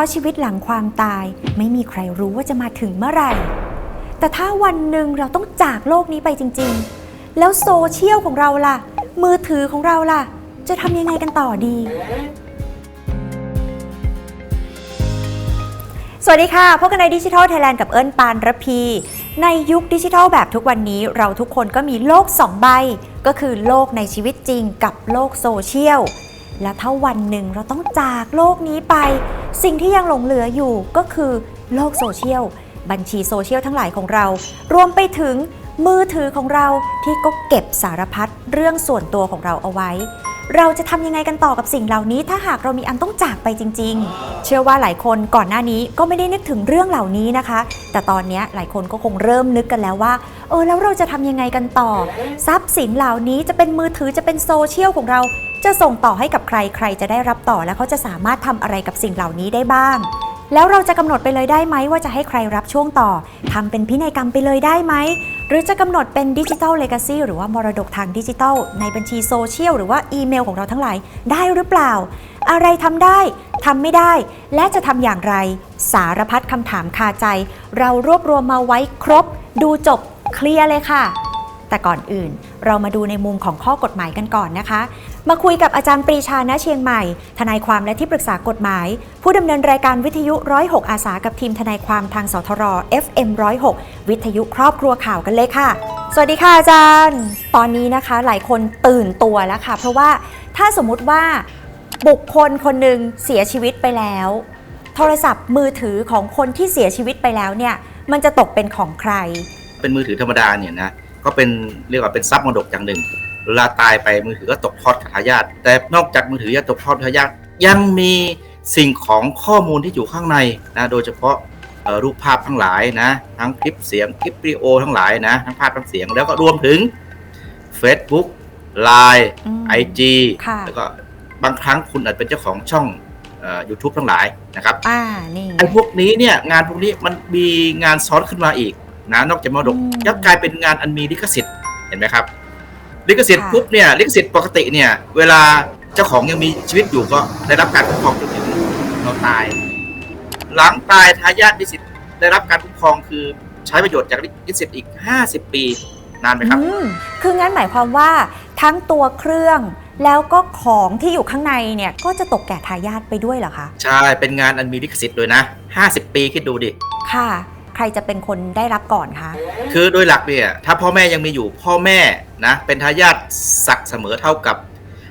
ราะชีวิตหลังความตายไม่มีใครรู้ว่าจะมาถึงเมื่อไหร่ แต่ถ้าวันหนึ่งเราต้องจากโลกนี้ไปจริง ๆ แล้วโซเชียลของเราล่ะ มือถือของเราล่ะ จะทำยังไงกันต่อดี สวัสดีค่ะ พบกันในดิจิทัลไทยแลนด์กับเอิญปานระพี ในยุคดิจิทัลแบบทุกวันนี้เราทุกคนก็มีโลก 2 ใบ ก็คือโลกในชีวิตจริงกับโลกโซเชียล และถ้าวันหนึ่งเราต้องจากโลกนี้ไป สิ่งที่ยังหลงเหลืออยู่ก็คือโลกโซเชียล บัญชีโซเชียลทั้งหลายของเรา รวมไปถึงมือถือของเราที่ก็เก็บสารพัดเรื่องส่วนตัวของเราเอาไว้ เราจะทำยังไงกันต่อกับสิ่งเหล่านี้ ถ้าหากเรามีอันต้องจากไปจริง ๆ เชื่อว่าหลายคนก่อนหน้านี้ก็ไม่ได้นึกถึงเรื่องเหล่านี้นะคะ แต่ตอนนี้หลายคนก็คงเริ่มนึกกันแล้วว่า เออแล้วเราจะทำยังไงกันต่อ ทรัพย์สินเหล่านี้จะเป็นมือถือจะเป็นโซเชียลของเรา จะส่งต่อให้กับใครใครจะได้รับต่อและเขาจะสามารถทำอะไรกับสิ่งเหล่านี้ได้บ้าง แล้วเราจะกำหนดไปเลยได้ไหมว่าจะให้ใครรับช่วงต่อทำเป็นพินัยกรรมไปเลยได้ไหมหรือจะกำหนดเป็นดิจิทัลเลกาซีหรือว่ามรดกทางดิจิทัล ในบัญชีโซเชียลหรือว่าอีเมลของเราทั้งหลายได้หรือเปล่า อะไรทำได้ทำไม่ได้ และจะทำอย่างไร สารพัดคำถามคาใจ เรารวบรวมมาไว้ครบ ดูจบเคลียร์เลยค่ะ แต่ก่อนอื่น เรามาดูในมุมของข้อกฎหมายกันก่อนนะคะ มาคุยกับอาจารย์ปรีชาณเชียงใหม่ ทนายความและที่ปรึกษากฎหมาย ผู้ดำเนินรายการวิทยุ 106 อาสากับทีมทนายความทางสทร FM 106 วิทยุครอบครัวข่าวกันเลยค่ะ สวัสดีค่ะอาจารย์ ตอนนี้นะคะหลายคนตื่นตัวแล้วค่ะ เพราะว่าถ้าสมมติว่าบุคคลคนหนึ่งเสียชีวิตไปแล้ว โทรศัพท์มือถือของคนที่เสียชีวิตไปแล้วเนี่ยมันจะตกเป็นของใคร เป็นมือถือธรรมดาเนี่ยนะ ก็เป็นเรียกว่าเป็นทรัพย์มรดกอย่างหนึ่งเวลาตายไปมือถือก็ตกทอดกับทายาทแต่นอกจากมือถือจะตกทอดทายาทยังมีสิ่งของข้อมูลที่อยู่ข้างในนะโดยเฉพาะเอ่อรูปภาพทั้งหลายนะทั้งคลิปเสียงคลิปวิดีโอทั้งหลายนะทั้งภาพทั้งเสียงแล้วก็รวมถึง Facebook Line อืม IG ค่ะแล้วก็บางครั้งคุณอาจเป็นเจ้าของช่องเอ่อ YouTube ทั้งหลายนะครับอ่านี่ไอ้พวกนี้เนี่ยงานพวกนี้มันมีงานซ้อนขึ้นมาอีก นะนอกจากมรดกอืมยังกลายเป็นงานอันมีลิขสิทธิ์เห็นไหมครับ ลิขสิทธิ์ค่ะปุ๊บเนี่ยลิขสิทธิ์ปกติเนี่ยเวลาเจ้าของยังมีชีวิตอยู่ก็ได้รับการคุ้มครองจนถึงเราตาย หลังตายทายาทลิขสิทธิ์ได้รับการคุ้มครองคือใช้ประโยชน์จากลิขสิทธิ์อีก 50 ปีนานไหมครับอืมคืองั้นหมายความว่าทั้งตัวเครื่องแล้วก็ของที่อยู่ข้างในเนี่ยก็จะตกแก่ทายาทไปด้วยเหรอคะ ใช่ เป็นงานอันมีลิขสิทธิ์ด้วยนะ 50 ปีคิดดูดิ ค่ะใค รจะเป็นคนได้รับก่อนคะคือโดยหลักเนี่ยถ้าพ่อแม่ยังมีอยู่พ่อแม่นะเป็นทายาทศักดิ์เสมอเท่ากับ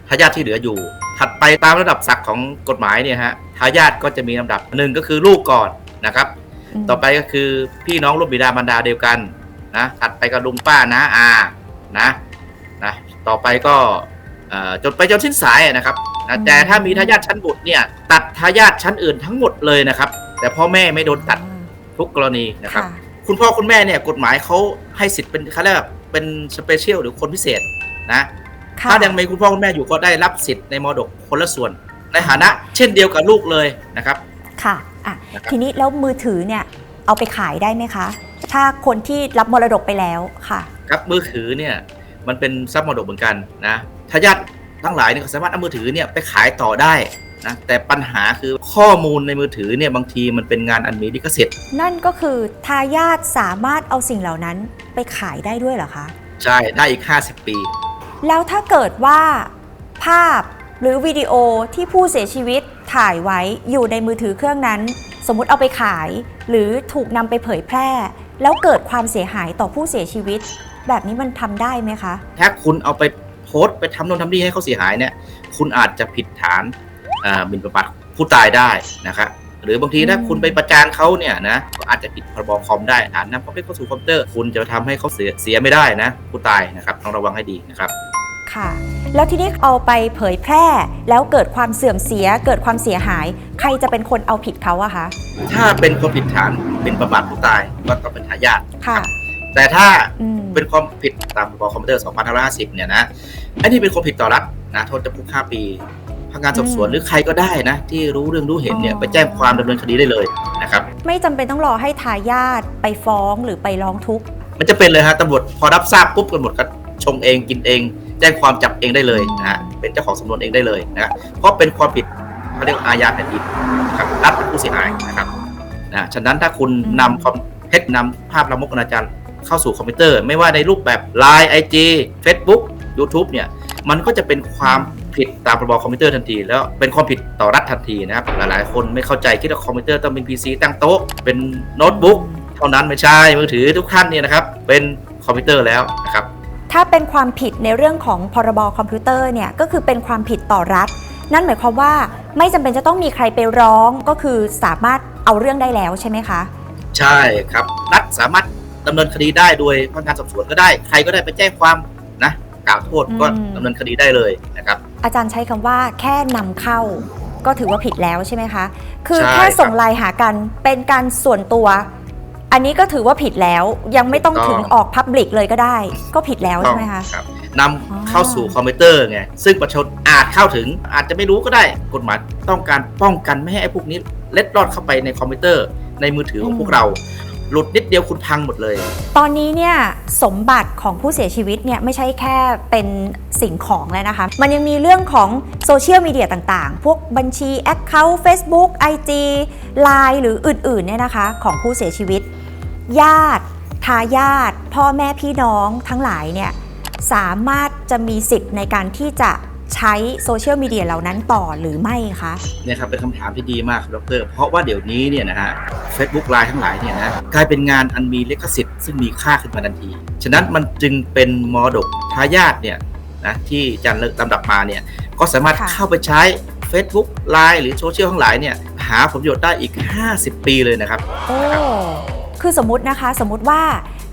ทายาทที่เหลืออยู่ ถัดไปตามระดับศักดิ์ของกฎหมายเนี่ยฮะทายาทก็จะมีลำดับหนึ่งก็คือลูกก่อนนะครับมต่อไปก็คือพี่น้องร่วมบิดามารดาเดียวกันนะถัดไปก็ลุงป้านะอานะนะต่อไปก็เอ่อจนไปจนสิ้นสายอะนะครับนะแต่ถ้ามีทายาทชั้นบุตรเนี่ยตัดทายาทชั้นอื่นทั้งหมดเลยนะครับ แต่พ่อแม่ไม่โดนตัด ทุกกรณีนะครับค่ะคุณพ่อคุณแม่เนี่ยกฎหมายเขาให้สิทธิ์เป็นเขาเรียกว่าเป็นสเปเชียลหรือคนพิเศษนะค่ะถ้ายังมีคุณพ่อคุณแม่อยู่ก็ได้รับสิทธิ์ในมรดกคนละส่วน ในฐานะ เช่นเดียวกับลูกเลยนะครับ ค่ะอะนะครับทีนี้แล้วมือถือเนี่ยเอาไปขายได้ไหมคะ ถ้าคนที่รับมรดกไปแล้วค่ะ ครับมือถือเนี่ยมันเป็นทรัพย์มรดกเหมือนกันนะทายาททั้งหลายเนี่ยก็สามารถเอามือถือเนี่ยไปขายต่อได้ นะแต่ปัญหาคือข้อมูลในมือถือเนี่ยบางทีมันเป็นงานอันมีลิขสิทธิ์นั่นก็คือทายาทสามารถเอาสิ่งเหล่านั้นไปขายได้ด้วยเหรอคะ ใช่ได้อีก 50 ปี แล้วถ้าเกิดว่าภาพหรือวิดีโอที่ผู้เสียชีวิตถ่ายไว้อยู่ในมือถือเครื่องนั้น สมมุติเอาไปขาย หรือถูกนำไปเผยแพร่ แล้วเกิดความเสียหายต่อผู้เสียชีวิต แบบนี้มันทำได้ไหมคะ ถ้าคุณเอาไปโพสต์ไปทำโน่นทำนี่ให้เขาเสียหายเนี่ย คุณอาจจะผิดฐานอ่า หมิ่นประมาทผู้ตายได้นะครับหรือบางทีถ้าอืมคุณไปประจานเขาเนี่ยนะก็อาจจะผิดพรบคอมได้อาจนำความเท็จเข้าสู่คอมพิวเตอร์คุณจะทำให้เขาเสียเสียไม่ได้นะผู้ตายนะครับต้องระวังให้ดีนะครับค่ะ แล้วทีนี้เอาไปเผยแพร่ แล้วเกิดความเสื่อมเสีย เกิดความเสียหาย ใครจะเป็นคนเอาผิดเขาอะคะถ้าเป็นความผิดฐานหมิ่นประมาทผู้ตายก็ต้องเป็นทายาทค่ะแต่ถ้าอืมเป็นความผิดตามพรบคอมพิวเตอร์ 2550 เนี่ยนะอันนี้เป็นความผิดต่อรัฐนะโทษจำคุก 5 ปี พนักงานสอบสวนหรือใครก็ได้นะ ที่รู้เรื่องรู้เห็นเนี่ยไปแจ้งความดำเนินคดีได้เลยนะครับ ไม่จำเป็นต้องรอให้ทายาทไปฟ้องหรือไปร้องทุกข์ มันจะเป็นเลยฮะตำรวจพอรับทราบปุ๊บตำรวจก็ชงเองกินเอง แจ้งความจับเองได้เลยนะฮะเป็นเจ้าของสำนวนเองได้เลยนะเพราะเป็นความผิดเขาเรียกว่าอาญาแผ่นดินนะครับรัฐเป็นผู้เสียหายนะครับนะฉะนั้นถ้าคุณอืมนำคอมเท็จนำภาพลามกอนาจารเข้าสู่คอมพิวเตอร์ ไม่ว่าในรูปแบบ Line IG Facebook YouTube เนี่ยมันก็จะเป็นความ ผิดตามพรบคอมพิวเตอร์ทันที แล้วเป็นความผิดต่อรัฐทันทีนะครับ หลายๆ คนไม่เข้าใจคิดว่าคอมพิวเตอร์ต้องเป็น PC ตั้งโต๊ะ เป็นโน้ตบุ๊กเท่านั้นไม่ใช่มือถือทุกท่านเนี่ยนะครับ เป็นคอมพิวเตอร์แล้วนะครับ ถ้าเป็นความผิดในเรื่องของพรบคอมพิวเตอร์เนี่ยก็คือเป็นความผิดต่อรัฐ นั่นหมายความว่าไม่จำเป็นจะต้องมีใครไปร้องก็คือสามารถเอาเรื่องได้แล้วใช่ไหมคะ ใช่ครับรัฐสามารถดำเนินคดีได้โดยพนักงานสอบสวนก็ได้ ใครก็ได้ไปแจ้งความนะกล่าวโทษก็อืมดำเนินคดีได้เลยนะครับ อาจารย์ใช้คำว่าแค่นำเข้า ก็ถือว่าผิดแล้วใช่ไหมคะ คือใช่แค่ส่งครับไลน์หากันเป็นการส่วนตัว อันนี้ก็ถือว่าผิดแล้วยังไม่ต้องถูกต้องถึงออกพับลิกเลยก็ได้ ก็ผิดแล้วใช่ไหมคะครับนำอ๋อเข้าสู่คอมพิวเตอร์ไงซึ่งประชาชนอาจเข้าถึงอาจจะไม่รู้ก็ได้กฎหมายต้องการป้องกันไม่ให้ไอ้พวกนี้เล็ดลอดเข้าไปในคอมพิวเตอร์ในมือถือของพวกเรา หลุดนิดเดียวคุณพังหมดเลย ตอนนี้เนี่ยสมบัติของผู้เสียชีวิตเนี่ยไม่ใช่แค่เป็นสิ่งของแล้วนะคะ มันยังมีเรื่องของโซเชียลมีเดียต่างๆ พวกบัญชี Account Facebook IG Line หรืออื่นๆเนี่ยนะคะของผู้เสียชีวิต ญาติ ทายาทพ่อแม่พี่น้องทั้งหลายเนี่ยสามารถจะมีสิทธิ์ในการที่จะ ใช้โซเชียลมีเดียเหล่านั้นต่อหรือไม่คะเนี่ยครับเป็นคำถามที่ดีมากครับดร เพราะว่าเดี๋ยวนี้เนี่ยนะฮะ Facebook ไลน์ทั้งหลายเนี่ยนะกลายเป็นงานอันมีลิขสิทธิ์ซึ่งมีค่าขึ้นมาทันที ฉะนั้นมันจึงเป็นมรดกทายาทเนี่ยนะที่อาจันลำดับมาเนี่ยก็สามารถค่ะเข้าไปใช้ Facebook ไลน์หรือโซเชียลทั้งหลายเนี่ยหาผลประโยชน์ได้อีก 50 ปีเลยนะครับ โอ้ คือสมมตินะคะ สมมติว่า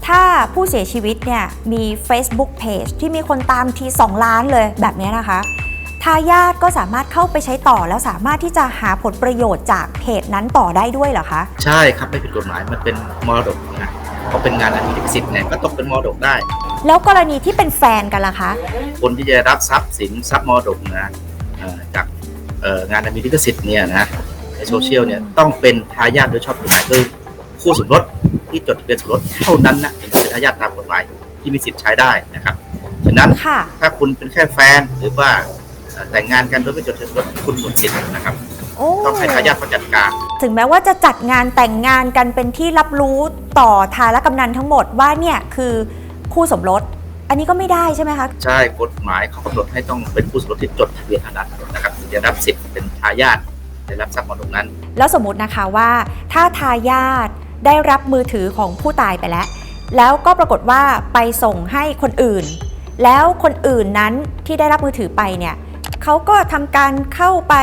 ถ้าผู้เสียชีวิตเนี่ยมี Facebook Page ที่มีคนตามที 2 ล้านเลยแบบเนี้ยนะคะทายาทก็สามารถเข้าไปใช้ต่อแล้วสามารถที่จะหาผลประโยชน์จากเพจนั้นต่อได้ด้วยเหรอคะ ใช่ครับไม่ผิดกฎหมายมันเป็นมรดกนะเพราะเป็นงานอันมีลิขสิทธิ์เนี่ยก็ตกเป็นมรดกได้ แล้วกรณีที่เป็นแฟนกันล่ะคะ คนที่จะรับทรัพย์สินทรัพย์มรดกนะเอ่อจากเอ่องานอันมีลิขสิทธิ์เนี่ยนะในโซเชียลเนี่ยต้องเป็นทายาทโดยชอบกฎหมายคือคู่สมรส ที่จดทะเบียนสมรสเท่านั้นนะถึงจะเป็นทายาทตามกฎหมายที่มีสิทธิ์ใช้ได้นะครับฉะนั้นค่ะถ้าคุณเป็นแค่แฟนหรือว่าเอ่อแต่งงานกันโดยไม่จดทะเบียนสมรสคุณหมดสิทธิ์นะครับโอ้ต้องให้ทายาทเขาจัดการ ถึงแม้ว่าจะจัดงานแต่งงานกันเป็นที่รับรู้ต่อทารกำนันทั้งหมดว่าเนี่ยคือคู่สมรสอันนี้ก็ไม่ได้ใช่ไหมคะ ใช่กฎหมายเขากำหนดให้ต้องเป็นคู่สมรสที่จดทะเบียนเท่านั้นนะครับถึงจะรับสิทธิ์เป็นทายาทได้รับทรัพย์มรดกนั้น แล้วสมมตินะคะว่าถ้าทายาท ได้รับมือถือของผู้ตายไปแล้ว แล้วก็ปรากฏว่าไปส่งให้คนอื่น แล้วคนอื่นนั้นที่ได้รับมือถือไปเนี่ยเขาก็ทำการเข้าไป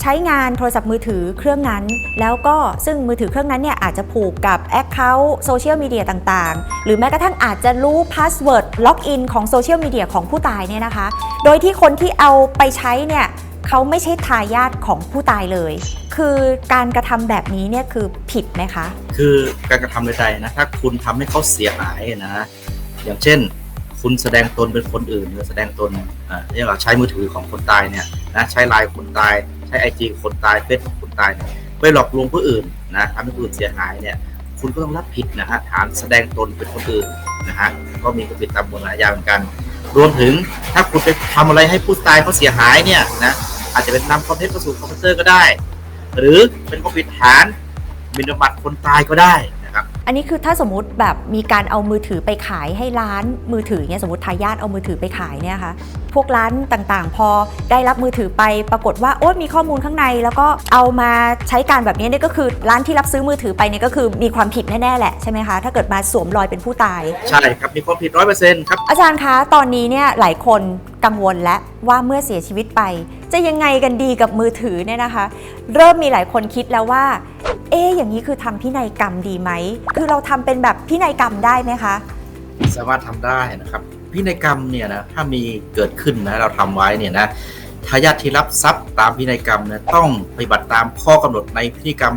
ใช้งานโทรศัพท์มือถือเครื่องนั้น แล้วก็ซึ่งมือถือเครื่องนั้นเนี่ยอาจจะผูกกับ Account โซเชียลมีเดียต่างๆ หรือแม้กระทั่งอาจจะรู้พาสเวิร์ดล็อกอินของโซเชียลมีเดียของผู้ตายเนี่ยนะคะ โดยที่คนที่เอาไปใช้เนี่ย เขาไม่ใช่ทายาทของผู้ตายเลย คือการกระทำแบบนี้เนี่ยคือผิดไหมคะ คือการกระทำใดๆนะถ้าคุณทำให้เขาเสียหายนะ อย่างเช่น คุณแสดงตนเป็นคนอื่นหรือแสดงตนอ่าเรียกว่าใช้มือถือของคนตายเนี่ยนะใช้ไลน์คนตาย ใช้ไอจีคนตายเฟซคนตายเนี่ยไปหลอกลวงผู้อื่นนะทำให้ผู้อื่นเสียหายเนี่ยคุณก็ต้องรับผิดนะฮะฐานแสดงตนเป็นคนอื่นนะฮะก็มีความผิดตามกฎหมายอาญาเหมือนกัน รวมถึงถ้าคุณไปทำอะไรให้ผู้ตายเขาเสียหายเนี่ยนะ อาจจะเป็นนำความเท็จเข้าสู่คอมพิวเตอร์ก็ได้ หรือเป็นความผิดฐานหมินประมาทคนตายก็ได้นะครับ อันนี้คือถ้าสมมติแบบมีการเอามือถือไปขายให้ร้านมือถือเนี่ยสมมติทายาทเอามือถือไปขายเนี่ยค่ะพวกร้านต่างๆ พอได้รับมือถือไปปรากฏว่าโอ้มีข้อมูลข้างใน แล้วก็เอามาใช้การแบบนี้เนี่ยก็คือร้านที่รับซื้อมือถือไปเนี่ยก็คือมีความผิดแน่ๆแหละใช่ไหมคะถ้าเกิดมาสวมรอยเป็นผู้ตาย ใช่ครับมีความผิดร้อยเปอร์เซ็นต์ครับอาจารย์คะตอนนี้เนี่ยหลายคนกังวลแล้วว่าเมื่อเสียชีวิตไป จะยังไงกันดีกับมือถือเนี่ยนะคะ เริ่มมีหลายคนคิดแล้วว่า เอ๊ะอย่างนี้คือทำพินัยกรรมดีไหม คือเราทำเป็นแบบพินัยกรรมได้ไหมคะ สามารถทำได้นะครับพินัยกรรมเนี่ยนะถ้ามีเกิดขึ้นนะเราทำไว้เนี่ยนะทายาทที่รับทรัพย์ตามพินัยกรรมนะต้องปฏิบัติตามข้อกำหนดในพินัยกรรม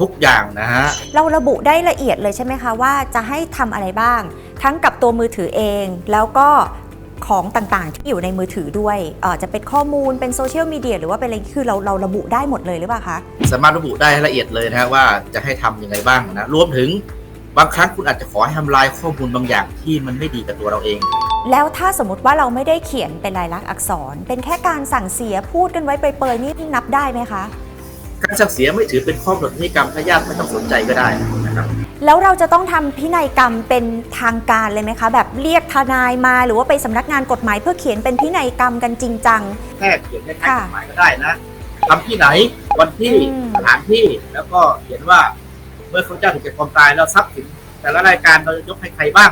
ทุกอย่างนะฮะเราระบุได้ละเอียดเลยใช่ไหมคะว่าจะให้ทำอะไรบ้าง ทั้งกับตัวมือถือเอง แล้วก็ ของต่างๆ ที่อยู่ในมือถือด้วยเอ่อจะเป็นข้อมูลเป็นโซเชียลมีเดียหรือว่าเป็นอะไรคือเราเราระบุได้หมดเลยหรือเปล่าคะ สามารถระบุได้ละเอียดเลยนะฮะว่าจะให้ทำยังไงบ้างนะรวมถึงบางครั้งคุณอาจจะขอให้ทำลายข้อมูลบางอย่างที่มันไม่ดีกับตัวเราเอง แล้วถ้าสมมติว่าเราไม่ได้เขียนเป็นลายลักษณ์อักษร เป็นแค่การสั่งเสียพูดกันไว้เปรยๆนี่นับได้ไหมคะ การสั่งเสียไม่ถือเป็นข้อกำหนดพิธีกรรมถ้าญาติไม่ต้องสนใจก็ได้ นะครับ แล้วเราจะต้องทำพินัยกรรมเป็นทางการเลยไหมคะ แบบเรียกทนายมาหรือว่าไปสำนักงานกฎหมายเพื่อเขียนเป็นพินัยกรรมกันจริงจัง แค่เขียนแค่ค่ะกฎหมายก็ได้นะทำที่ไหนวันที่อืม สถานที่แล้วก็เขียนว่า เมื่อเขาเจ้าถึงแก่ความตายแล้วทรัพย์สินแต่ละรายการเราจะยกให้ใครบ้าง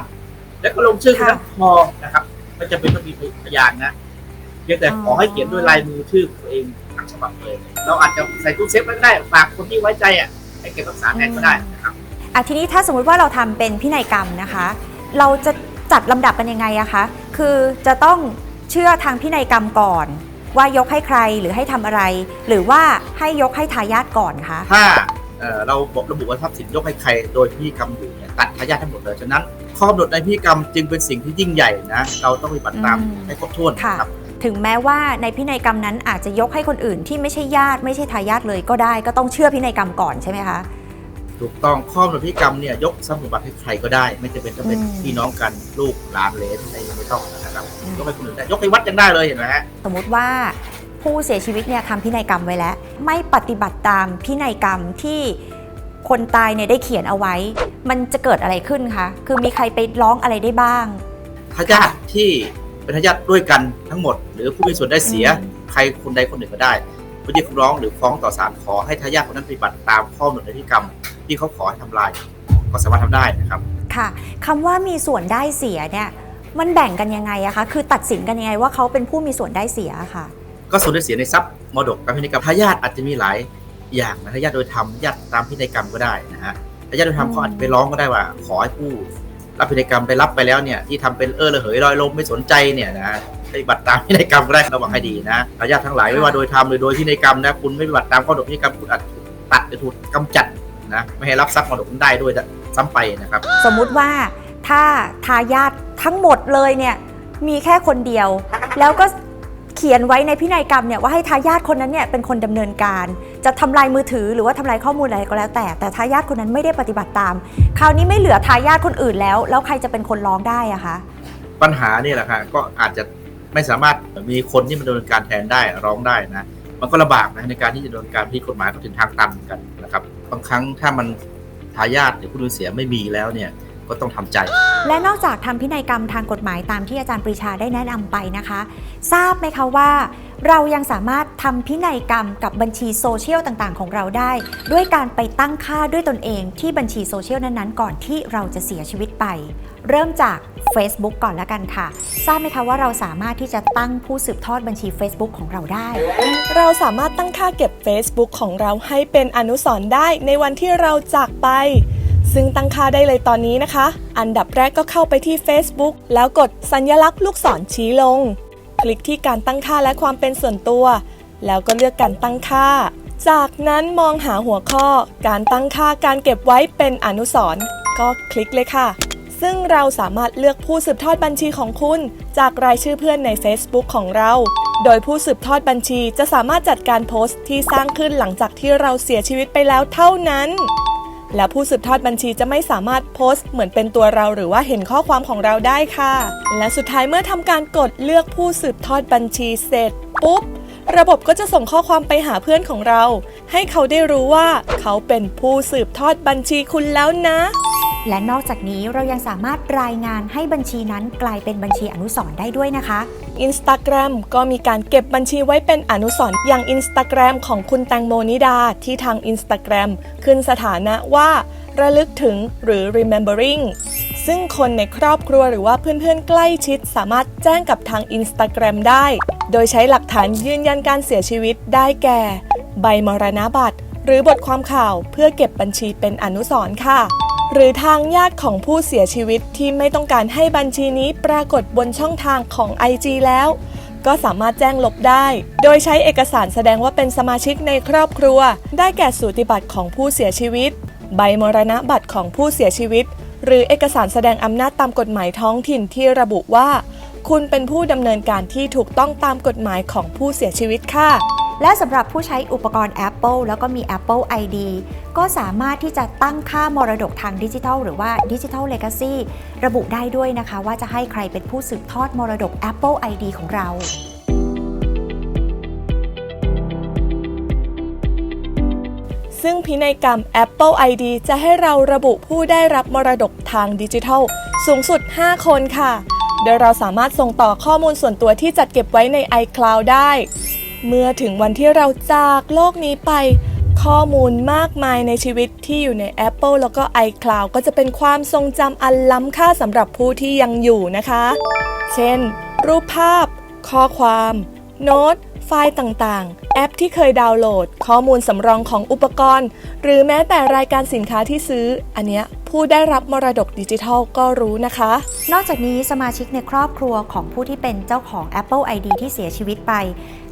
แล้วก็ลงชื่อคนนั้นพอนะครับไม่จำเป็นต้องมีพยานนะเพียงแต่ขอให้เขียนด้วยลายมือชื่อตัวเองทั้งฉบับเลย เราอาจจะใส่ตู้เซฟไว้ก็ได้ฝากคนที่ไว้ใจอะให้เก็บรักษาแทนก็ได้นะครับ อะทีนี้ถ้าสมมุติว่าเราทำเป็นพินัยกรรมนะคะ เราจะจัดลำดับกันยังไงอะคะคือจะต้องเชื่อทางพินัยกรรมก่อน ว่ายกให้ใครหรือให้ทำอะไร หรือว่าให้ยกให้ทายาทก่อนคะถ้าเอ่อเราบอกระบุว่าทรัพย์สินยกให้ใครโดยพิธีกรรมอยู่เนี่ยตัดทายาททั้งหมดเลยฉะนั้นข้อกำหนดในพิธีกรรมจึงเป็นสิ่งที่ยิ่งใหญ่นะเราต้องปฏิบัติตามอืมให้ครบถ้วนค่ะนะครับถึงแม้ว่าในพินัยกรรมนั้นอาจจะยกให้คนอื่นที่ไม่ใช่ญาติไม่ใช่ทายาทเลยก็ได้ก็ต้องเชื่อพินัยกรรมก่อนใช่ไหมคะ ถูกต้องข้อกำหนดพิธีกรรมเนี่ยยกทรัพย์สมบัติให้ใครก็ได้ ไม่จำเป็นต้องเป็นอืมพี่น้องกันลูกหลานเหลนอะไรไม่ต้องนะครับอืมยกให้คนอื่นได้ยกให้วัดยังได้เลยเห็นไหมฮะสมมุติว่าผู้เสียชีวิตเนี่ยทำพินัยกรรมไว้แล้ว ไม่ปฏิบัติตามพินัยกรรมที่คนตายเนี่ยได้เขียนเอาไว้ มันจะเกิดอะไรขึ้นคะคือมีใครไปร้องอะไรได้บ้างทายาทที่เป็นทายาทด้วยกันทั้งหมด หรือผู้มีส่วนได้เสียอืมใครคนใดคนหนึ่งก็ได้ผู้ที่ร้องหรือฟ้องต่อศาลขอให้ทายาทคนนั้นปฏิบัติตามข้อกำหนดในพิธีกรรม ที่เขาขอให้ทำลาย ก็สามารถทำได้นะครับ ค่ะคำว่ามีส่วนได้เสียเนี่ยมันแบ่งกันยังไงอะคะคือตัดสินกันยังไงว่าเขาเป็นผู้มีส่วนได้เสียอะค่ะ ก็ส่วนได้เสียในทรัพย์มรดกการพินัยกรรมทายาทอาจจะมีหลายอย่างนะทายาทโดยธรรมญาติตามพินัยกรรมก็ได้นะฮะทายาทโดยธรรมอืมเขาอาจจะไปร้องก็ได้ว่า ขอให้ผู้รับพินัยกรรมไปรับไปแล้วเนี่ยที่ทำเป็นเออระเหยลอยลมไม่สนใจเนี่ยนะปฏิบัติตามพินัยกรรมก็ได้ระวังให้ดีนะทายาททั้งหลายไม่ว่าโดยธรรมหรือโดยพินัยกรรมนะคุณไม่ปฏิบัติตามข้อกำหนดพินัยกรรมคุณอาจถูกตัดหรือถูกกำจัด นะไม่ให้รับทรัพย์มรดกนั้นได้ด้วยซ้ำไปนะครับ สมมุติว่าถ้าทายาททั้งหมดเลยเนี่ยมีแค่คนเดียว แล้วก็เขียนไว้ในพินัยกรรมเนี่ยว่าให้ทายาทคนนั้นเนี่ยเป็นคนดำเนินการ จะทำลายมือถือหรือว่าทำลายข้อมูลอะไรก็แล้วแต่ แต่ทายาทคนนั้นไม่ได้ปฏิบัติตาม คราวนี้ไม่เหลือทายาทคนอื่นแล้ว แล้วใครจะเป็นคนร้องได้อะคะปัญหาเนี่ยแหละค่ะก็อาจจะไม่สามารถมีคนที่มาดำเนินการแทนได้ร้องได้นะมันก็ลำบากนะในการที่จะดำเนินการที่กฎหมายก็ถึงทางตันเหมือนกันนะครับ บางครั้งถ้ามันทายาทหรือผู้ดูเสียไม่มีแล้วเนี่ย ก็ต้องทำใจ และนอกจากทำพินัยกรรมทางกฎหมายตามที่อาจารย์ปรีชาได้แนะนำไปนะคะ ทราบไหมคะว่า เรายังสามารถทำพินัยกรรมกับบัญชีโซเชียลต่างๆ ของเราได้ ด้วยการไปตั้งค่าด้วยตนเองที่บัญชีโซเชียลนั้นๆ ก่อนที่เราจะเสียชีวิตไป เริ่มจาก Facebook ก่อนละกันค่ะ ทราบไหมคะว่าเราสามารถที่จะตั้งผู้สืบทอดบัญชี Facebook ของเราได้ เราสามารถตั้งค่าเก็บ Facebook ของเราให้เป็นอนุสรณ์ได้ในวันที่เราจากไป ซึ่งตั้งค่าได้เลยตอนนี้นะคะ อันดับแรกก็เข้าไปที่ Facebook แล้วกดสัญลักษณ์ลูกศรชี้ลง คลิกที่การตั้งค่าและความเป็นส่วนตัว แล้วก็เลือกการตั้งค่า จากนั้นมองหาหัวข้อ การตั้งค่าการเก็บไว้เป็นอนุสรณ์ก็คลิกเลยค่ะ ซึ่งเราสามารถเลือกผู้สืบทอดบัญชีของคุณ จากรายชื่อเพื่อนใน Facebook ของเรา โดยผู้สืบทอดบัญชีจะสามารถจัดการโพสต์ที่สร้างขึ้นหลังจากที่เราเสียชีวิตไปแล้วเท่านั้น และผู้สืบทอดบัญชีจะไม่สามารถโพสต์เหมือนเป็นตัวเราหรือว่าเห็นข้อความของเราได้ค่ะ และสุดท้ายเมื่อทำการกดเลือกผู้สืบทอดบัญชีเสร็จปุ๊บระบบก็จะส่งข้อความไปหาเพื่อนของเรา ให้เขาได้รู้ว่าเขาเป็นผู้สืบทอดบัญชีคุณแล้วนะ และนอกจากนี้เรายังสามารถรายงานให้บัญชีนั้นกลายเป็นบัญชีอนุสรณ์ได้ด้วยนะคะ Instagram ก็มีการเก็บบัญชีไว้เป็นอนุสรณ์อย่าง Instagram ของคุณแตงโมนิดาที่ทาง Instagram ขึ้นสถานะว่าระลึกถึงหรือ remembering ซึ่งคนในครอบครัวหรือว่าเพื่อนๆ ใกล้ชิดสามารถแจ้งกับทาง Instagram ได้ โดยใช้หลักฐานยืนยันการเสียชีวิตได้แก่ ใบมรณบัตรหรือบทความข่าวเพื่อเก็บบัญชีเป็นอนุสรณ์ค่ะ หรือทางญาติของผู้เสียชีวิตที่ไม่ต้องการให้บัญชีนี้ปรากฏบนช่องทางของ IG แล้ว ก็สามารถแจ้งลบได้ โดยใช้เอกสารแสดงว่าเป็นสมาชิกในครอบครัว ได้แก่สูติบัตรของผู้เสียชีวิต ใบมรณะบัตรของผู้เสียชีวิต หรือเอกสารแสดงอำนาจตามกฎหมายท้องถิ่นที่ระบุว่า คุณเป็นผู้ดำเนินการที่ถูกต้องตามกฎหมายของผู้เสียชีวิตค่ะ และสำหรับผู้ใช้อุปกรณ์ Apple แล้วก็มี Apple ID ก็สามารถที่จะตั้งค่ามรดกทางดิจิทัล หรือว่า Digital Legacy ระบุได้ด้วยนะคะ ว่าจะให้ใครเป็นผู้สืบทอดมรดก Apple ID ของเราซึ่งพินัยกรรม Apple ID จะให้เราระบุผู้ได้รับมรดกทางดิจิทัล สูงสุด 5 คนค่ะ โดยเราสามารถส่งต่อข้อมูลส่วนตัวที่จัดเก็บไว้ใน iCloud ได้ เมื่อถึงวันที่เราจากโลกนี้ไป ข้อมูลมากมายในชีวิตที่อยู่ใน Apple แล้วก็ iCloud ก็จะเป็นความทรงจำอันล้ำค่าสำหรับผู้ที่ยังอยู่นะคะ เช่น รูปภาพ ข้อความ โน้ต ไฟล์ต่างๆ แอปที่เคยดาวน์โหลด ข้อมูลสำรองของอุปกรณ์ หรือแม้แต่รายการสินค้าที่ซื้อ อันเนี้ยผู้ได้รับมรดกดิจิทัลก็รู้นะคะ นอกจากนี้สมาชิกในครอบครัวของผู้ที่เป็นเจ้าของ Apple ID ที่เสียชีวิตไป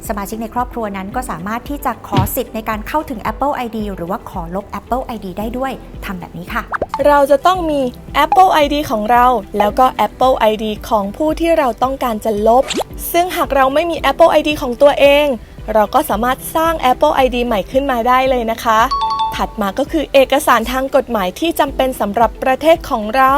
สมาชิกในครอบครัวนั้นก็สามารถที่จะขอสิทธิ์ในการเข้าถึง Apple ID หรือว่าขอลบ Apple ID ได้ด้วยทำแบบนี้ค่ะ เราจะต้องมี Apple ID ของเรา แล้วก็ Apple ID ของผู้ที่เราต้องการจะลบ ซึ่งหากเราไม่มี Apple ID ของตัวเอง เราก็สามารถสร้าง Apple ID ใหม่ขึ้นมาได้เลยนะคะ ถัดมาก็คือเอกสารทางกฎหมายที่จำเป็นสำหรับประเทศของเรา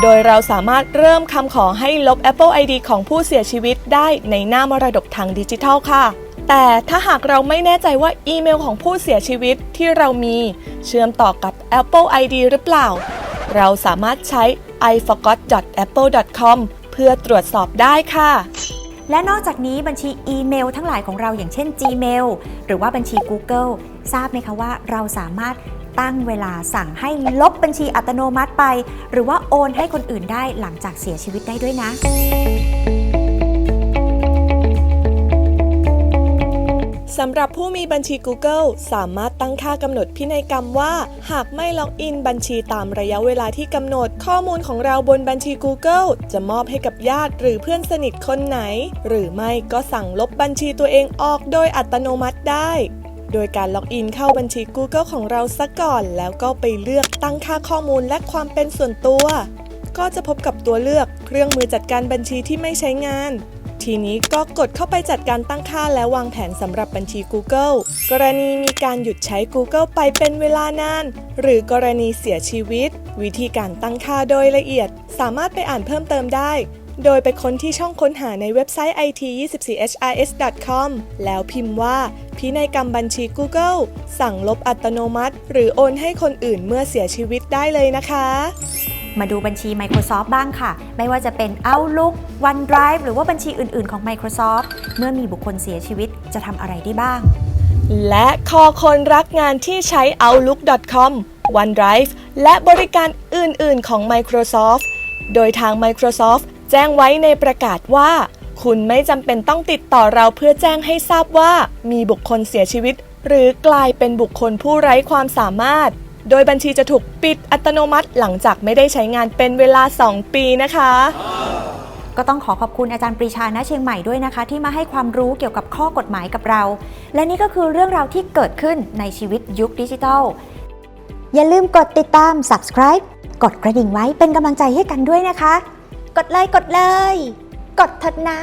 โดยเราสามารถเริ่มคำขอให้ลบ Apple ID ของผู้เสียชีวิตได้ในหน้ามรดกทางดิจิทัลค่ะ แต่ถ้าหากเราไม่แน่ใจว่าอีเมลของผู้เสียชีวิตที่เรามีเชื่อมต่อกับ Apple ID หรือเปล่า เราสามารถใช้ iforgot.apple.com เพื่อตรวจสอบได้ค่ะ และนอกจากนี้บัญชีอีเมลทั้งหลายของเราอย่างเช่น Gmail หรือว่าบัญชี Google ทราบไหมคะว่าเราสามารถตั้งเวลาสั่งให้ลบบัญชีอัตโนมัติไป หรือว่าโอนให้คนอื่นได้หลังจากเสียชีวิตได้ด้วยนะ สำหรับผู้มีบัญชี Google สามารถตั้งค่ากำหนดพินัยกรรมว่า หากไม่ล็อกอินบัญชีตามระยะเวลาที่กำหนด ข้อมูลของเราบนบัญชี Google จะมอบให้กับญาติหรือเพื่อนสนิทคนไหน หรือไม่ก็สั่งลบบัญชีตัวเองออกโดยอัตโนมัติได้ โดยการล็อกอินเข้าบัญชี Google ของเราซะก่อน แล้วก็ไปเลือกตั้งค่าข้อมูลและความเป็นส่วนตัว ก็จะพบกับตัวเลือกเครื่องมือจัดการบัญชีที่ไม่ใช้งาน ทีนี้ก็กดเข้าไปจัดการตั้งค่าและวางแผนสำหรับบัญชี Google กรณีมีการหยุดใช้ Google ไปเป็นเวลานาน หรือกรณีเสียชีวิต วิธีการตั้งค่าโดยละเอียด สามารถไปอ่านเพิ่มเติมได้ โดยไปค้นที่ช่องค้นหาในเว็บไซต์ it24hrs.com แล้วพิมพ์ว่า พินัยกรรมบัญชี Google สั่งลบอัตโนมัติ หรือโอนให้คนอื่นเมื่อเสียชีวิตได้เลยนะคะ มาดูบัญชี Microsoft บ้างค่ะ ไม่ว่าจะเป็น Outlook OneDrive หรือว่าบัญชีอื่น ๆ ของ Microsoft เมื่อมีบุคคลเสียชีวิตจะทำอะไรได้บ้าง และคอคนรักงานที่ใช้ Outlook.com OneDrive และบริการอื่น ๆ ของ Microsoft โดยทาง Microsoft แจ้งไว้ในประกาศว่า คุณไม่จำเป็นต้องติดต่อเราเพื่อแจ้งให้ทราบว่า มีบุคคลเสียชีวิต หรือกลายเป็นบุคคลผู้ไร้ความสามารถ โดยบัญชีจะถูกปิดอัตโนมัติหลังจากไม่ได้ใช้งานเป็นเวลา 2 ปีนะคะ ก็ต้องขอขอบคุณอาจารย์ปรีชาณเชียงใหม่ด้วยนะคะ ที่มาให้ความรู้เกี่ยวกับข้อกฎหมายกับเรา และนี่ก็คือเรื่องราวที่เกิดขึ้นในชีวิตยุคดิจิทัล อย่าลืมกดติดตาม subscribe กดกระดิ่งไว้เป็นกำลังใจให้กันด้วยนะคะ กดเลยกดเลย กดเถิดนะ